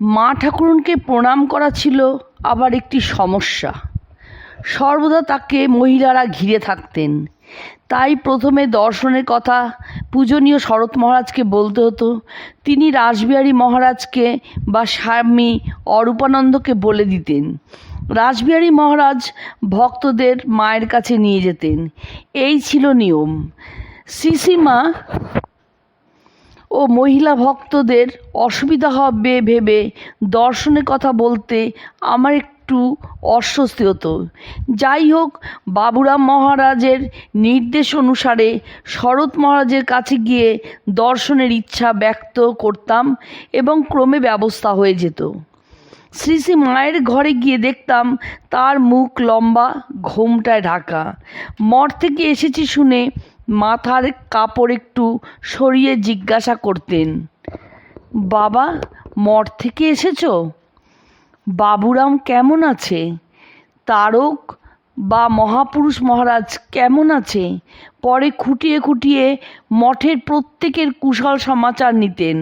মা ঠাকুরনকে প্রণাম করা ছিল আবার একটি সমস্যা। সর্বদা তাকে মহিলারা ঘিরে থাকতেন। তাই প্রথমে দর্শনের কথা পূজনীয় শরৎ মহারাজকে বলতে হতো। তিনি রাসবিহারী মহারাজকে বা স্বামী অরূপানন্দকে বলে দিতেন। রাসবিহারী মহারাজ ভক্তদের মায়ের কাছে নিয়ে যেতেন। এই ছিল নিয়ম। শ্রীশ্রীমা ও মহিলা ভক্তদের অসুবিধা হবে ভেবে দর্শনের কথা বলতে আমার একটু অস্বস্তি হতো। যাই হোক, বাবুরাম মহারাজের নির্দেশ অনুসারে শরৎ মহারাজের কাছে গিয়ে দর্শনের ইচ্ছা ব্যক্ত করতাম এবং ক্রমে ব্যবস্থা হয়ে যেত। শ্রী শ্রী মায়ের ঘরে গিয়ে দেখতাম তার মুখ লম্বা, ঘোমটায় ঢাকা। মঠ থেকে এসেছি শুনে মাথার কাপড় একটু সরিয়ে জিজ্ঞাসা করতেন বাবা মঠ থেকে এসেছ? বাবুরাম কেমন আছে? তারক বা মহাপুরুষ মহারাজ কেমন আছে? পরে খুঁটিয়ে খুঁটিয়ে মঠের প্রত্যেকের কুশল সমাচার নিতেন,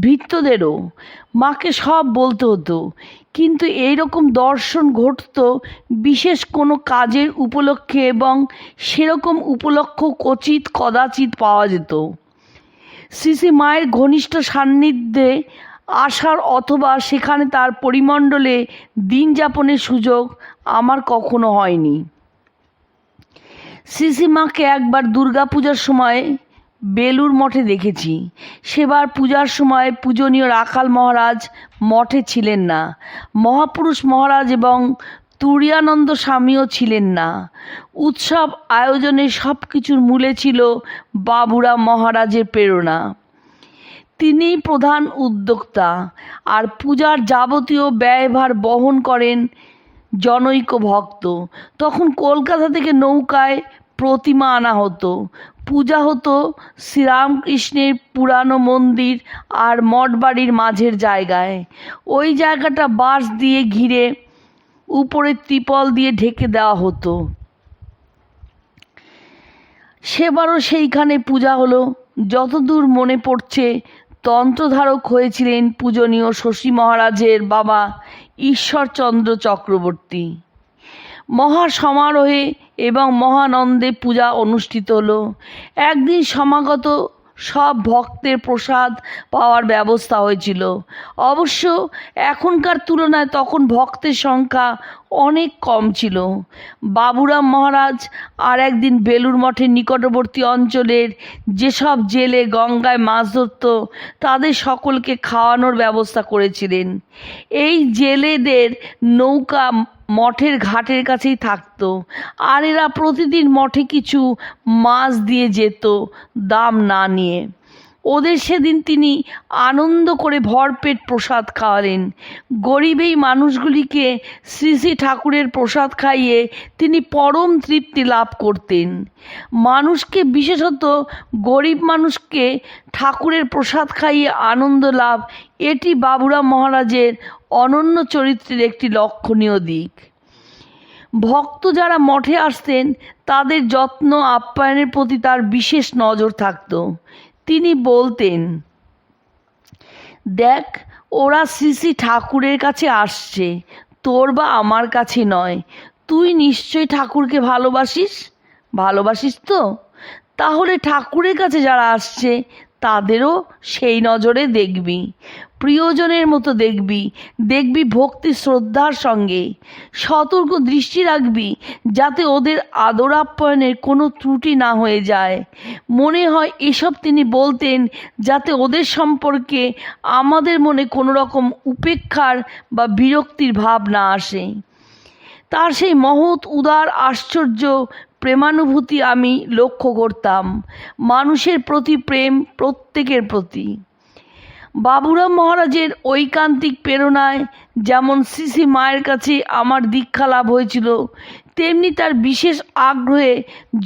ভৃত্যদেরও। মাকে সব বলতে হতো, কিন্তু এই রকম দর্শন ঘটত বিশেষ কোনো কাজের উপলক্ষে এবং সেরকম উপলক্ষ কচিত কদাচিৎ পাওয়া যেত। শ্রী মায়ের ঘনিষ্ঠ সান্নিধ্যে আসার অথবা সেখানে তার পরিমণ্ডলে দিন যাপনের সুযোগ আমার কখনো হয়নি। শ্রীশ্রীমাকে একবার দুর্গাপূজার সময় বেলুর মঠে দেখেছি। সেবার পূজার সময় পূজনীয় রাখাল মহারাজ মঠে ছিলেন না। মহাপুরুষ মহারাজ এবং তুরিয়ানন্দ স্বামীও ছিলেন না। উৎসব আয়োজনে সব কিছুর মূলে ছিল বাবুরা মহারাজের প্রেরণা। তিনিই প্রধান উদ্যোক্তা আর পূজার যাবতীয় ব্যয়ভার বহন করেন জনৈক ভক্ত। তখন কলকাতা থেকে নৌকায় প্রতিমা আনা হতো। পূজা হতো শ্রীরামকৃষ্ণের পুরানো মন্দির আর মঠবাড়ির মাঝের জায়গায়। ওই জায়গাটা বাঁশ দিয়ে ঘিরে উপরে ত্রিপল দিয়ে ঢেকে দেওয়া হতো। সেবারও সেইখানে পূজা হলো। যতদূর মনে পড়ছে তন্ত্রধারক হয়েছিলেন পূজনীয় শশী মহারাজের বাবা ঈশ্বরচন্দ্র চক্রবর্তী। মহা সমারোহে এবং মহানন্দে পূজা অনুষ্ঠিত হলো। একদিন সমাগত সব ভক্তের প্রসাদ পাওয়ার ব্যবস্থা হয়েছিল। অবশ্য এখনকার তুলনায় তখন ভক্তের সংখ্যা অনেক কম ছিল। বাবুরাম মহারাজ আর একদিন বেলুর মঠের নিকটবর্তী অঞ্চলের যেসব জেলে গঙ্গায় মাছ ধরত, তাদের সকলকে খাওয়ানোর ব্যবস্থা করেছিলেন। এই জেলেদের নৌকা মঠের ঘাটের কাছেই থাকতো। আর এরা প্রতিদিন মঠে কিছু মাছ দিয়ে যেত, দাম না নিয়ে। ওদের সেদিন তিনি আনন্দ করে ভরপেট প্রসাদ খাওয়ালেন। গরিব এই মানুষগুলিকে শ্রী শ্রী ঠাকুরের প্রসাদ খাইয়ে তিনি পরম তৃপ্তি লাভ করতেন। মানুষকে, বিশেষত গরিব মানুষকে ঠাকুরের প্রসাদ খাইয়ে আনন্দ লাভ, এটি বাবুরা মহারাজের অনন্য চরিত্রের একটি লক্ষণীয় দিক। ভক্ত যারা মঠে আসতেন, তাদের যত্ন আপ্যায়নের প্রতি তার বিশেষ নজর থাকতো। তিনি বলতেন, দেখ, ওরা শ্রী শ্রী ঠাকুরের কাছে আসছে। তোর বা আমার কাছে নয়। তুই নিশ্চয়ই ঠাকুরকে ভালোবাসিস? ভালোবাসিস তো? তাহলে ঠাকুরের কাছে যারা আসছে তাদেরও সেই নজরে দেখবি। প্রিয়জনের মতো দেখবি দেখবি ভক্তি শ্রদ্ধার সঙ্গে। সতর্ক দৃষ্টি রাখবি যাতে ওদের আদর আপ্যায়নের কোনো ত্রুটি না হয়ে যায়। মনে হয় এসব তিনি বলতেন যাতে ওদের সম্পর্কে আমাদের মনে কোনো রকম উপেক্ষার বা বিরক্তির ভাব না আসে। তার সেই মহৎ, উদার, আশ্চর্য প্রেমানুভূতি আমি লক্ষ্য করতাম। মানুষের প্রতি প্রেম প্রত্যেকের প্রতি। বাবুরাম মহারাজের ঐকান্তিক প্রেরণায় যেমন শ্রী মায়ের কাছে আমার দীক্ষা লাভ হয়েছিল, তেমনি তার বিশেষ আগ্রহে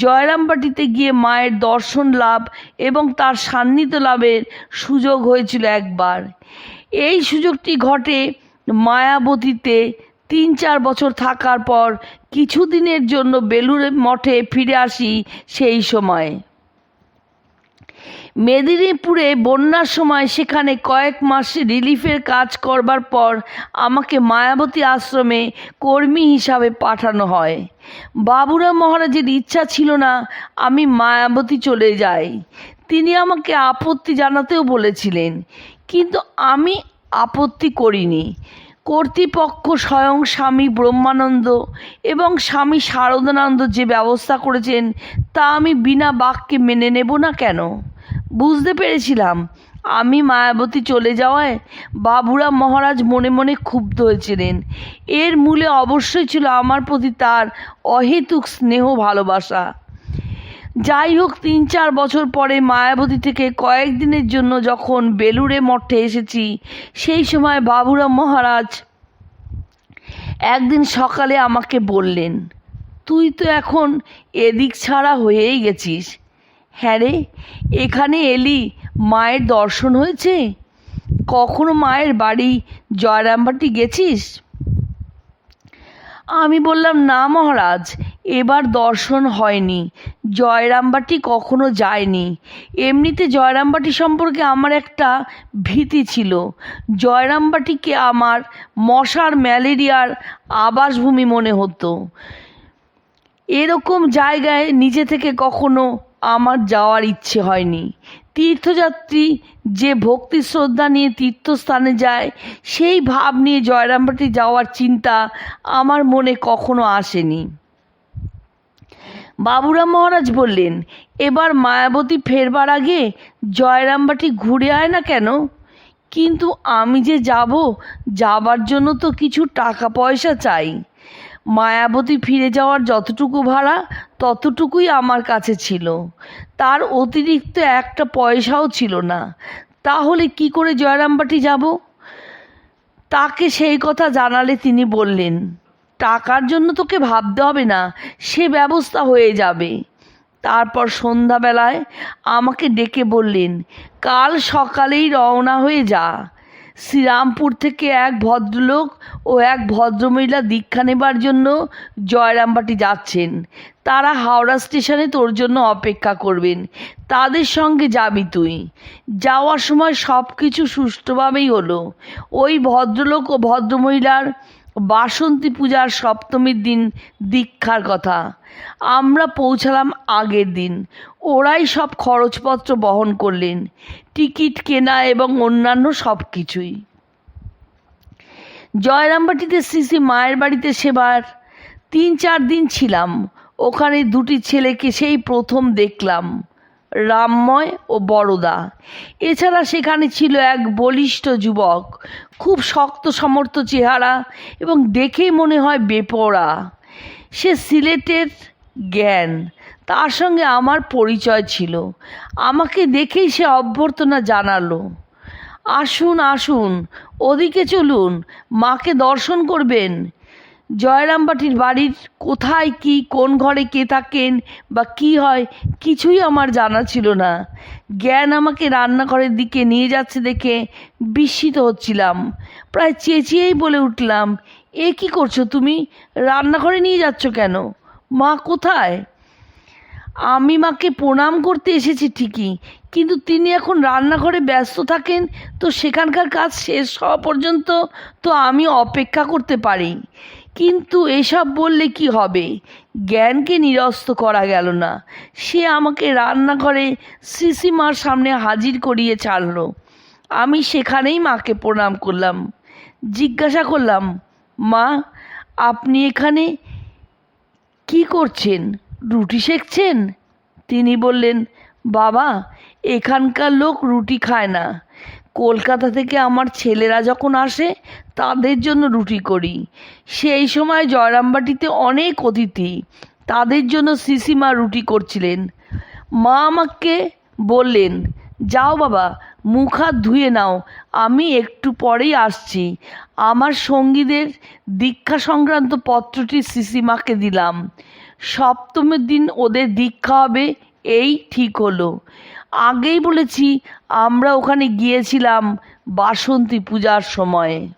জয়রামবাটিতে গিয়ে মায়ের দর্শন লাভ এবং তার সান্নিধ্য লাভের সুযোগ হয়েছিল একবার। এই সুযোগটি ঘটে মায়াবতীতে তিন চার বছর থাকার পর কিছুদিনের জন্য বেলুড় মঠে ফিরে আসি সেই সময়। মেদিনীপুরে বন্যার সময় সেখানে কয়েক মাস রিলিফের কাজ করবার পর আমাকে মায়াবতী আশ্রমে কর্মী হিসাবে পাঠানো হয়। বাবুরা মহারাজের ইচ্ছা ছিল না আমি মায়াবতী চলে যাই। তিনি আমাকে আপত্তি জানাতেও বলেছিলেন, কিন্তু আমি আপত্তি করিনি। কর্তৃপক্ষ স্বয়ং স্বামী ব্রহ্মানন্দ এবং স্বামী শারদানন্দ যে ব্যবস্থা করেছেন, তা আমি বিনা বাক্যে মেনে নেব না কেন? বুঝতে পেরেছিলাম। আমি মায়াবতী চলে যাওয়ায় বাবুরা মহারাজ মনে মনে ক্ষুব্ধ হয়েছিলেন। এর মূলে অবশ্যই ছিল আমার প্রতি তার অহেতুক স্নেহ ভালোবাসা। যাই হোক, তিন চার বছর পরে মায়াবতী থেকে কয়েকদিনের জন্য যখন বেলুড়ে মঠে এসেছি, সেই সময় বাবুরাম মহারাজ একদিন সকালে আমাকে বললেন, তুই তো এখন এদিক ছাড়া হয়েই গেছিস। হ্যাঁ রে, এখানে এলি, মায়ের দর্শন হয়েছে? কখনো মায়ের বাড়ি জয়রামবাটি গেছিস? আমি বললাম, না মহারাজ, এবার দর্শন হয়নি। জয়রামবাটি কখনো যায়নি। এমনিতে জয়রামবাটি সম্পর্কে আমার একটা ভীতি ছিল। জয়রামবাটিকে আমার মশার ম্যালেরিয়ার আবাসভূমি মনে হতো। এরকম জায়গায় নিজে থেকে কখনো আমার যাওয়ার ইচ্ছে হয়নি। তীর্থযাত্রী যে ভক্তি শ্রদ্ধা নিয়ে তীর্থস্থানে যায়, সেই ভাব নিয়ে জয়রামবাটি যাওয়ার চিন্তা আমার মনে কখনো আসেনি। বাবুরাম মহারাজ বললেন, এবার মায়াবতী ফেরবার আগে জয়রামবাটি ঘুরে আয় না কেন? কিন্তু আমি যে যাব, যাবার জন্য তো কিছু টাকা পয়সা চাই। মায়াবতী ফিরে যাওয়ার যতটুকু ভাড়া, ততটুকুই আমার কাছে ছিল। তার অতিরিক্ত একটা পয়সাও ছিল না। তাহলে কি করে জয়রামবাটি যাব? তাকে সেই কথা জানালে তিনি বললেন, টাকার জন্য তোকে ভাবতে হবে না, সে ব্যবস্থা হয়ে যাবে। তারপর সন্ধ্যাবেলায় আমাকে ডেকে বললেন, কাল সকালেই রওনা হয়ে যা। শ্রীরামপুর থেকে এক ভদ্রলোক ও এক ভদ্রমহিলা দীক্ষা নেবার জন্য জয়রামবাটি যাচ্ছেন। তারা হাওড়া স্টেশনে তোর জন্য অপেক্ষা করবেন। তাদের সঙ্গে যাবি তুই। যাওয়ার সময় সব কিছু সুষ্ঠুভাবেই হলো। ওই ভদ্রলোক ও ভদ্রমহিলার বাসন্তী পূজার সপ্তমীর দিন দীক্ষার কথা। আমরা পৌঁছালাম আগের দিন। ওরাই সব খরচপত্র বহন করলেন, টিকিট কেনা এবং অন্যান্য সব কিছুই। জয়রামবাটিতে শ্রী মায়ের বাড়িতে সেবার তিন চার দিন ছিলাম। ওখানে দুটি ছেলেকে সেই প্রথম দেখলাম। রামময় ও বড়দা এছাড়া সেখানে ছিল এক বলিষ্ঠ যুবক। খুব শক্ত সমর্থ চেহারা এবং দেখেই মনে হয় বেপরা সে সিলেটের জ্ঞান। তার সঙ্গে আমার পরিচয় ছিল। আমাকে দেখেই সে অভ্যর্থনা জানালো। আসুন আসুন, ওদিকে চলুন। মাকে দর্শন করবেন। জয়রামবাটির বাড়ির কোথায় কি, কোন ঘরে কে থাকেন বা কি হয়, কিছুই আমার জানা ছিল না। জ্ঞান আমাকে রান্নাঘরের দিকে নিয়ে যাচ্ছে দেখে বিস্মিত হচ্ছিলাম। প্রায় চেঁচিয়েই বলে উঠলাম, এ কি করছ তুমি? রান্নাঘরে নিয়ে যাচ্ছ কেন? মা কোথায়? আমি মাকে প্রণাম করতে এসেছি ঠিকই, কিন্তু তিনি এখন রান্নাঘরে ব্যস্ত থাকেন, তো সেখানকার কাজ শেষ হওয়া পর্যন্ত তো আমি অপেক্ষা করতে পারি। কিন্তু এসব বললে কি হবে? জ্ঞানকে নিরস্ত করা গেল না। সে আমাকে রান্নাঘরে শ্রীসীমার সামনে হাজির করিয়ে ছাড়লো। আমি সেখানেই মাকে প্রণাম করলাম। জিজ্ঞাসা করলাম, মা, আপনি এখানে কি করছেন? রুটি শেখছেন? তিনি বললেন, বাবা, এখানকার লোক রুটি খায় না। কলকাতা থেকে আমার ছেলেরা যখন আসে, তাদের জন্য রুটি করি। সেই সময় জয়রামবাটিতে অনেক অতিথি, তাদের জন্য সিসিমা রুটি করছিলেন। মা আমাকে বললেন, যাও বাবা, মুখ হাত ধুয়ে নাও, আমি একটু পরেই আসছি। আমার সঙ্গীদের দীক্ষা সংক্রান্ত পত্রটি সিসিমাকে দিলাম। সপ্তমের দিন ওদের দীক্ষা হবে এই ঠিক হলো। আগেই বলেছি আমরা ওখানে গিয়েছিলাম বাসন্তী পূজার সময়ে।